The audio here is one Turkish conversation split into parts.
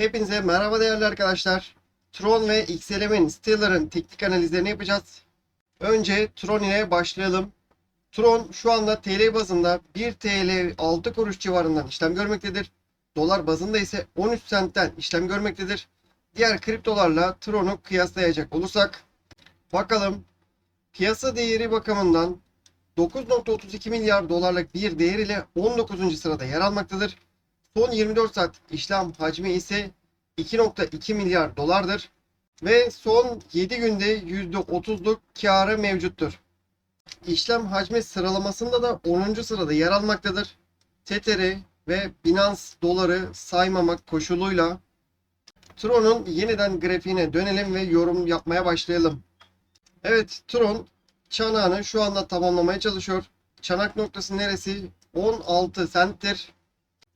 Hepinize merhaba değerli arkadaşlar. Tron ve XLM'in Stellar'ın teknik analizlerini yapacağız. Önce Tron ile başlayalım. Tron şu anda TL bazında 1 TL 6 kuruş civarından işlem görmektedir. Dolar bazında ise 13 sentten işlem görmektedir. Diğer kriptolarla Tron'u kıyaslayacak olursak bakalım piyasa değeri bakımından 9.32 milyar dolarlık bir değer ile 19. sırada yer almaktadır. Son 24 saat işlem hacmi ise 2.2 milyar dolardır. Ve son 7 günde %30'luk karı mevcuttur. İşlem hacmi sıralamasında da 10. sırada yer almaktadır. Tether'i ve Binance doları saymamak koşuluyla Tron'un yeniden grafiğine dönelim ve yorum yapmaya başlayalım. Evet Tron çanağını şu anda tamamlamaya çalışıyor. Çanak noktası neresi? 16 senttir.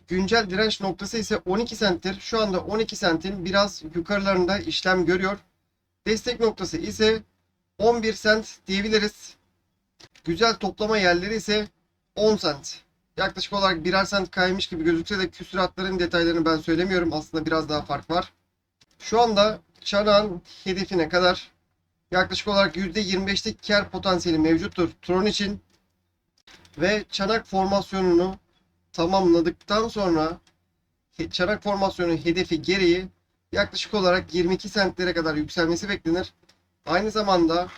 Güncel direnç noktası ise 12 senttir. Şu anda 12 sentin biraz yukarılarında işlem görüyor. Destek noktası ise 11 sent diyebiliriz. Güzel toplama yerleri ise 10 sent. Yaklaşık olarak birer sent kaymış gibi gözükse de küsuratların detaylarını ben söylemiyorum. Aslında biraz daha fark var. Şu anda çanağın hedefine kadar yaklaşık olarak %25'lik kar potansiyeli mevcuttur Tron için. Ve çanak formasyonunu tamamladıktan sonra çanak formasyonu hedefi gereği yaklaşık olarak 22 sentlere kadar yükselmesi beklenir. Aynı zamanda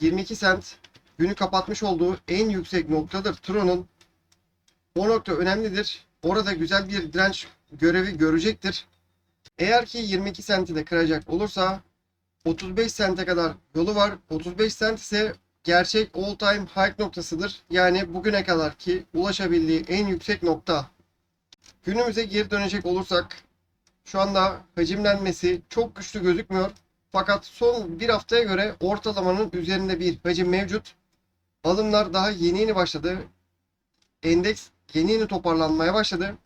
22 sent günü kapatmış olduğu en yüksek noktadır Tron'un. O nokta önemlidir. Orada güzel bir direnç görevi görecektir. Eğer ki 22 senti de kıracak olursa 35 sente kadar yolu var. 35 sent ise gerçek all time high noktasıdır. Yani bugüne kadar ki ulaşabildiği en yüksek nokta. Günümüze geri dönecek olursak şu anda hacimlenmesi çok güçlü gözükmüyor. Fakat son bir haftaya göre ortalamanın üzerinde bir hacim mevcut. Alımlar daha yeni yeni başladı. Endeks yeni yeni toparlanmaya başladı.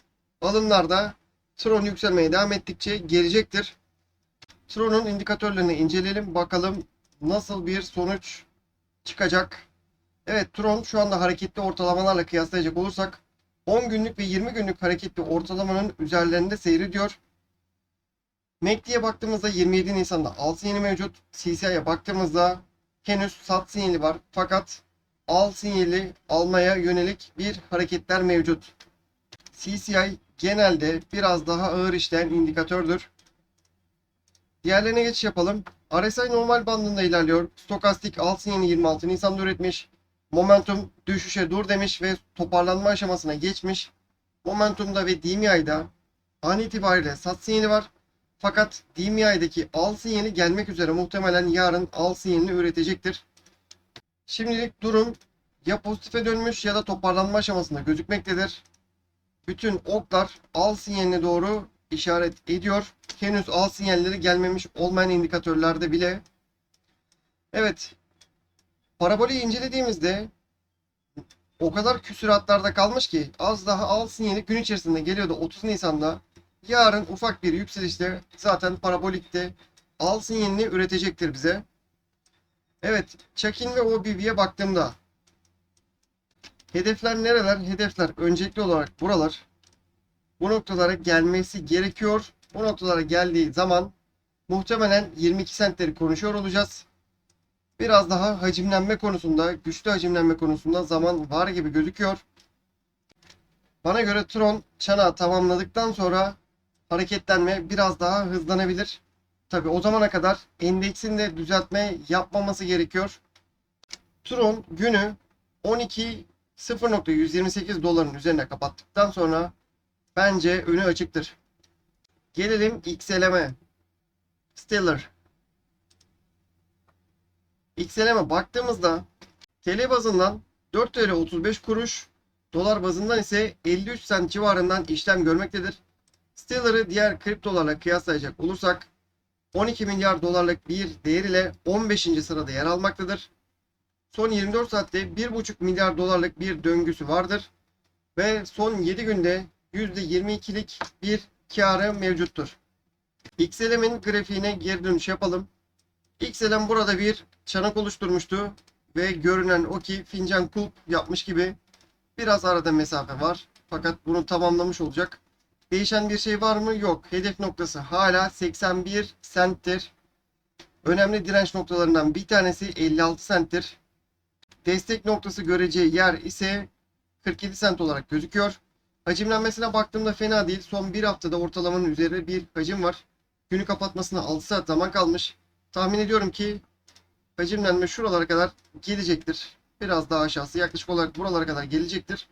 Alımlar da Tron yükselmeye devam ettikçe gelecektir. Tron'un indikatörlerini inceleyelim. Bakalım nasıl bir sonuç çıkacak. Evet Tron şu anda hareketli ortalamalarla kıyaslayacak olursak 10 günlük ve 20 günlük hareketli ortalamanın üzerlerinde seyrediyor. MACD'ye baktığımızda 27 Nisan'da al sinyali mevcut. CCI'ye baktığımızda henüz sat sinyali var. Fakat al sinyali almaya yönelik bir hareketler mevcut. CCI genelde biraz daha ağır işleyen indikatördür. Diğerlerine geçiş yapalım. RSI normal bandında ilerliyor. Stokastik al sinyali 26 Nisan'da üretmiş. Momentum düşüşe dur demiş ve toparlanma aşamasına geçmiş. Momentum'da ve DMI'da an itibariyle sat sinyali var. Fakat DMI'deki al sinyali gelmek üzere muhtemelen yarın al sinyalini üretecektir. Şimdilik durum ya pozitife dönmüş ya da toparlanma aşamasında gözükmektedir. Bütün oklar al sinyaline doğru işaret ediyor. Henüz al sinyalleri gelmemiş olmayan indikatörlerde bile. Evet. Parabolü incelediğimizde o kadar küsuratlarda kalmış ki az daha al sinyali gün içerisinde geliyordu 30 Nisan'da. Yarın ufak bir yükselişte zaten parabolikte al sinyalini üretecektir bize. Evet, check-in ve OBV'ye baktığımda hedefler nereler? Hedefler öncelikli olarak buralar. Bu noktalara gelmesi gerekiyor. Bu noktalara geldiği zaman muhtemelen 22 sentleri konuşuyor olacağız. Biraz daha hacimlenme konusunda, güçlü hacimlenme konusunda zaman var gibi gözüküyor. Bana göre Tron çanağı tamamladıktan sonra hareketlenme biraz daha hızlanabilir. Tabi o zamana kadar endeksin de düzeltme yapmaması gerekiyor. Tron günü 12 0.128 doların üzerine kapattıktan sonra bence önü açıktır. Gelelim XLM'e. Stellar. XLM'e baktığımızda TL bazından 4 TL 35 kuruş, dolar bazından ise 53 sent civarından işlem görmektedir. Stellar'ı diğer kriptolarla kıyaslayacak olursak 12 milyar dolarlık bir değer ile 15. sırada yer almaktadır. Son 24 saatte 1,5 milyar dolarlık bir döngüsü vardır. Ve son 7 günde %22'lik bir karı mevcuttur. XLM'in grafiğine geri dönüş yapalım. XLM burada bir çanak oluşturmuştu. Ve görünen o ki fincan kulp yapmış gibi biraz arada mesafe var. Fakat bunu tamamlamış olacak. Değişen bir şey var mı? Yok. Hedef noktası hala 81 centtir. Önemli direnç noktalarından bir tanesi 56 centtir. Destek noktası göreceği yer ise 47 cent olarak gözüküyor. Hacimlenmesine baktığımda fena değil. Son bir haftada ortalamanın üzerinde bir hacim var. Günü kapatmasına 6 saat zaman kalmış. Tahmin ediyorum ki hacimlenme şuralara kadar gelecektir. Biraz daha aşağısı yaklaşık olarak buralara kadar gelecektir.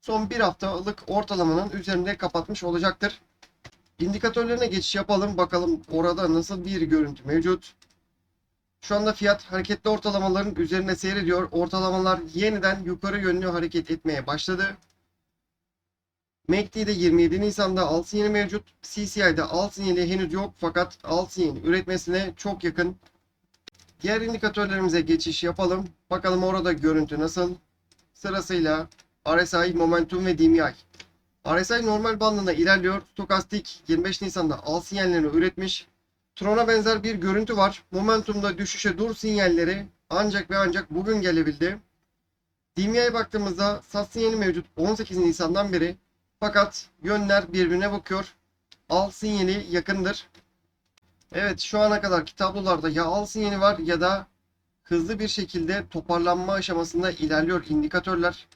Son bir haftalık ortalamanın üzerinde kapatmış olacaktır. İndikatörlerine geçiş yapalım. Bakalım orada nasıl bir görüntü mevcut. Şu anda fiyat hareketli ortalamaların üzerinde seyrediyor. Ortalamalar yeniden yukarı yönlü hareket etmeye başladı. MACD'de 27 Nisan'da al sinyali mevcut. CCI'de al sinyali henüz yok fakat al sinyali üretmesine çok yakın. Diğer indikatörlerimize geçiş yapalım. Bakalım orada görüntü nasıl. Sırasıyla RSI, Momentum ve DMI. RSI normal bandında ilerliyor. Stokastik 25 Nisan'da al sinyallerini üretmiş. Tron'a benzer bir görüntü var. Momentum'da düşüşe dur sinyalleri ancak ve ancak bugün gelebildi. DMI'ye baktığımızda sat sinyali mevcut 18 Nisan'dan beri. Fakat yönler birbirine bakıyor. Al sinyali yakındır. Evet şu ana kadarki tablolarda ya al sinyali var ya da hızlı bir şekilde toparlanma aşamasında ilerliyor indikatörler.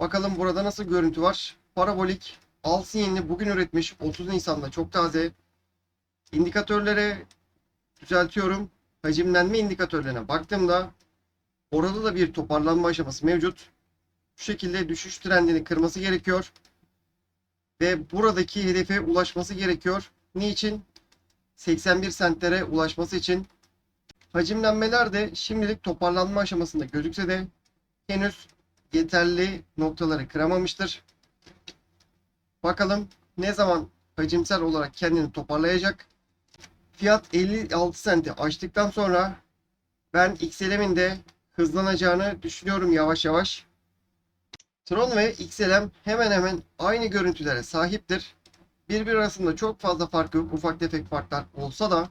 Bakalım burada nasıl görüntü var. Parabolik al sinyalini bugün üretmiş 30 Nisan'da çok taze. İndikatörlere düzeltiyorum. Hacimlenme indikatörlerine baktığımda orada da bir toparlanma aşaması mevcut. Bu şekilde düşüş trendini kırması gerekiyor. Ve buradaki hedefe ulaşması gerekiyor. Niçin? 81 sentlere ulaşması için. Hacimlenmeler de şimdilik toparlanma aşamasında gözükse de henüz yeterli noktaları kıramamıştır. Bakalım ne zaman hacimsel olarak kendini toparlayacak. Fiyat 56 senti açtıktan sonra ben XLM'in de hızlanacağını düşünüyorum yavaş yavaş. Tron ve XLM hemen hemen aynı görüntülere sahiptir. Birbiri arasında çok fazla fark yok. Ufak tefek farklar olsa da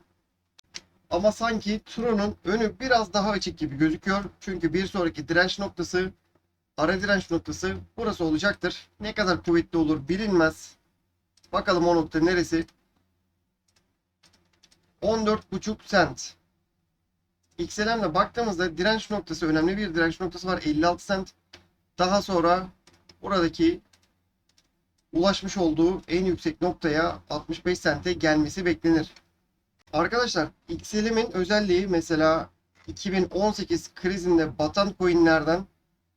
ama sanki Tron'un önü biraz daha açık gibi gözüküyor. Çünkü bir sonraki direnç noktası ara direnç noktası burası olacaktır. Ne kadar kuvvetli olur bilinmez. Bakalım o nokta neresi? 14,5 cent. XLM'le baktığımızda direnç noktası önemli bir direnç noktası var 56 cent. Daha sonra buradaki ulaşmış olduğu en yüksek noktaya 65 sente gelmesi beklenir. Arkadaşlar XLM'in özelliği mesela 2018 krizinde batan coinlerden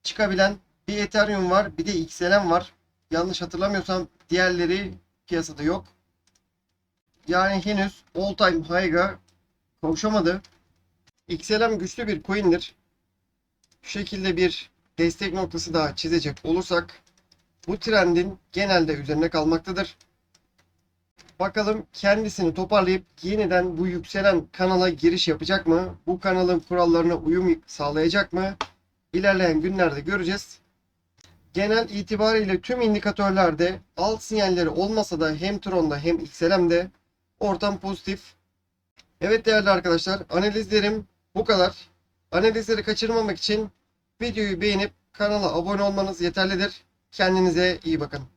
çıkabilen bir Ethereum var bir de XLM var. Yanlış hatırlamıyorsam diğerleri piyasada yok. Yani henüz all time high'a kavuşamadı. XLM güçlü bir coin'dir. Şu şekilde bir destek noktası daha çizecek olursak bu trendin genelde üzerine kalmaktadır. Bakalım kendisini toparlayıp yeniden bu yükselen kanala giriş yapacak mı? Bu kanalın kurallarına uyum sağlayacak mı? İlerleyen günlerde göreceğiz. Genel itibariyle tüm indikatörlerde alt sinyalleri olmasa da hem Tron'da hem XLM'de ortam pozitif. Evet değerli arkadaşlar analizlerim bu kadar. Analizleri kaçırmamak için videoyu beğenip kanala abone olmanız yeterlidir. Kendinize iyi bakın.